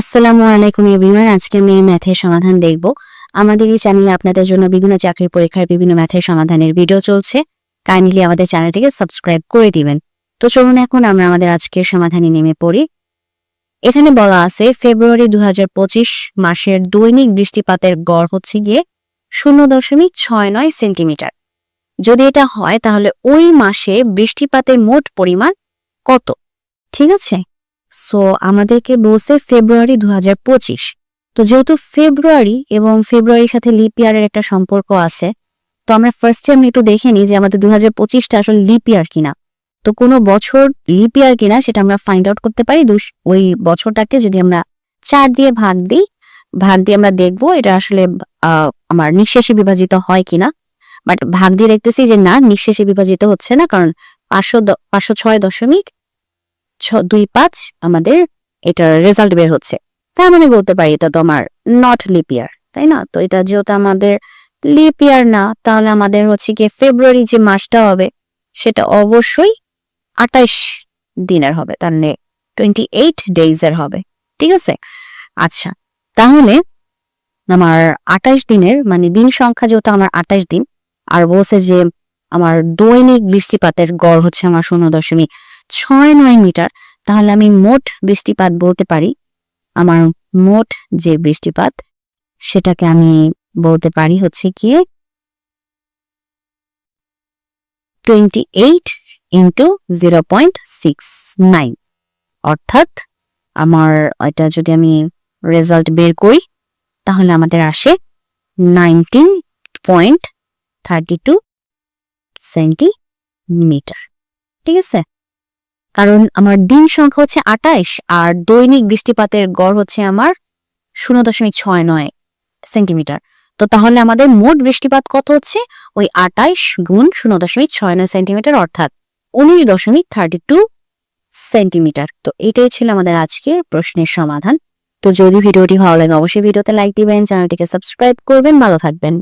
আসসালামু আলাইকুম এভরিওয়ান। আজকে আমি এই ম্যাথের সমাধান দেখব। আমাদের এই চ্যানেলে আপনাদের জন্য বিভিন্ন চাকরি পরীক্ষার বিভিন্ন ম্যাথের সমাধানের ভিডিও চলছে। কাইন্ডলি আমাদের চ্যানেলটিকে সাবস্ক্রাইব করে দিবেন। তো চলুন এখন আমরা আমাদের আজকের সমাধানে নেমে পড়ি। এখানে বলা আছে, ফেব্রুয়ারি দু হাজার পঁচিশ মাসের দৈনিক বৃষ্টিপাতের গড় হচ্ছে গিয়ে শূন্য দশমিক ছয় নয় সেন্টিমিটার। যদি এটা হয়, তাহলে ওই মাসে বৃষ্টিপাতের মোট পরিমাণ কত? ঠিক আছে? সো আমাদেরকে বলছে ফেব্রুয়ারি দু হাজার পঁচিশ। তো যেহেতু ফেব্রুয়ারি এবং ফেব্রুয়ারির সাথে লিপ ইয়ারের একটা সম্পর্ক আছে, তো আমরা ফার্স্ট টাইম একটু দেখে নিই যে আমাদের দু হাজার পঁচিশটা আসলে লিপ ইয়ার কিনা। তো কোনো বছর লিপ ইয়ার কিনা সেটা আমরা ফাইন্ড আউট করতে পারি। ওই বছরটাকে যদি আমরা চার দিয়ে ভাগ দিই, ভাগ দিয়ে আমরা দেখব এটা আসলে আমার নিঃশেষে বিভাজিত হয় কিনা। বাট ভাগ দিয়ে দেখতেছি যে না, নিঃশেষে বিভাজিত হচ্ছে না, কারণ পাঁচশো পাঁচশো ছয় দশমিক দুই পাঁচ আমাদের এটার রেজাল্ট বের হচ্ছে। তার মানে বলতে পারি এটা তো আমার নট লিপ ইয়ার তাই না? তো এটা যেহেতু আমাদের লিপ ইয়ার না, তাহলে আমাদের হচ্ছে কি ফেব্রুয়ারি যে মাসটা হবে, সেটা অবশ্যই আঠাইশ দিনের হবে, তার মানে টোয়েন্টি এইট ডেইজ এর হবে, ঠিক আছে? আচ্ছা তাহলে আমার আঠাইশ দিনের মানে দিন সংখ্যা যেহেতু আমার আঠাইশ দিন, আর বলছে যে আমার দৈনিক বৃষ্টিপাতের গড় হচ্ছে আমার শূন্য দশমিক ছয় নয় মিটার, তাহলে আমি মোট বৃষ্টিপাত বলতে পারি, আমার মোট যে বৃষ্টিপাত, সেটাকে আমি বলতে পারি হচ্ছে গিয়ে twenty eight into zero point six nine অর্থাৎ আমার এটা যদি আমি রেজাল্ট বের করি, তাহলে আমাদের আসে nineteen point thirty two centimetre ঠিক আছে? কারণ আমার দিন সংখ্যা হচ্ছে আটাইশ আর দৈনিক বৃষ্টিপাতের গড় হচ্ছে আমার শূন্য দশমিক ছয় নয় সেন্টিমিটার। তো তাহলে আমাদের মোট বৃষ্টিপাত কত হচ্ছে? ওই আটাইশ গুণ শূন্য দশমিক ছয় নয় সেন্টিমিটার অর্থাৎ উনিশ দশমিক থার্টি টু সেন্টিমিটার। তো এটাই ছিল আমাদের আজকের প্রশ্নের সমাধান। তো যদি ভিডিওটি ভালো লাগে, অবশ্যই ভিডিওতে লাইক দিবেন, চ্যানেলটিকে সাবস্ক্রাইব করবেন। ভালো থাকবেন।